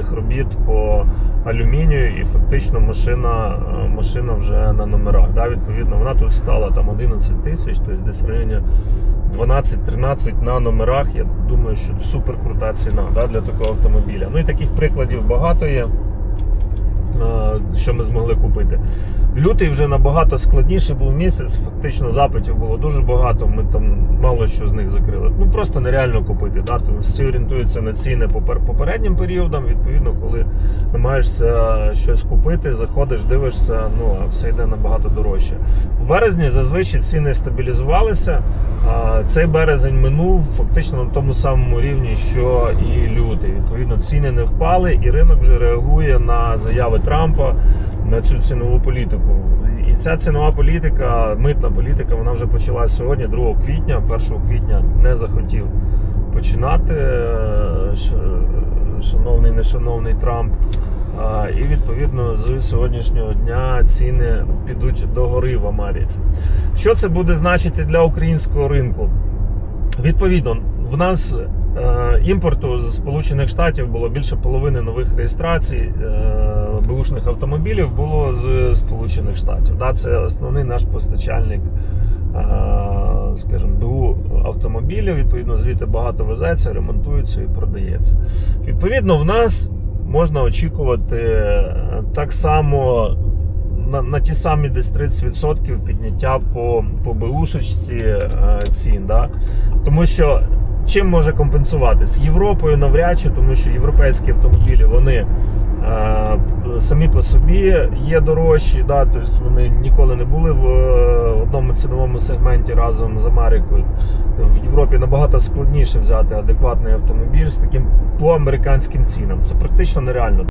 капітальних робіт по алюмінію, і фактично машина, е, машина вже на номерах. Да? Відповідно, вона тут стала там 11 тисяч, тобто десь в районі 12-13 на номерах. Я думаю, що супер крута ціна да, для такого автомобіля. Ну і таких прикладів багато є. Е, Що ми змогли купити. Лютий вже набагато складніший був місяць. Фактично запитів було дуже багато. Ми там мало що з них закрили. Ну просто нереально купити. Да? Тому всі орієнтуються на ціни по попереднім періодам. Відповідно, коли намагаєшся щось купити, заходиш, дивишся, ну а все йде набагато дорожче. В березні зазвичай ціни стабілізувалися. А цей березень минув фактично на тому самому рівні, що і лютий. Відповідно, ціни не впали, і ринок вже реагує на заяви Трампа на цю цінову політику. І ця цінова політика, митна політика, вона вже почалася сьогодні, 2 квітня. 1 квітня не захотів починати е, ш- шановний нешановний Трамп. І відповідно з сьогоднішнього дня ціни підуть догори в Америці. Що це буде значити для українського ринку? Відповідно, в нас е, імпорту з Сполучених Штатів було більше половини нових реєстрацій е, бушних автомобілів було з Сполучених Штатів. Да, це основний наш постачальник, е, скажімо, БУ автомобілів. Відповідно, звідти багато везеться, ремонтується і продається. Відповідно, в нас можна очікувати е, так само на, на ті самі десь 30% підняття по, по БУшечці е, цін. Да? Тому що чим може компенсуватись? Європою навряд чи, тому що європейські автомобілі вони самі по собі є дорожчі, да? тобто вони ніколи не були в е, одному ціновому сегменті разом з Америкою. В Європі набагато складніше взяти адекватний автомобіль з таким по американським цінам. Це практично нереально.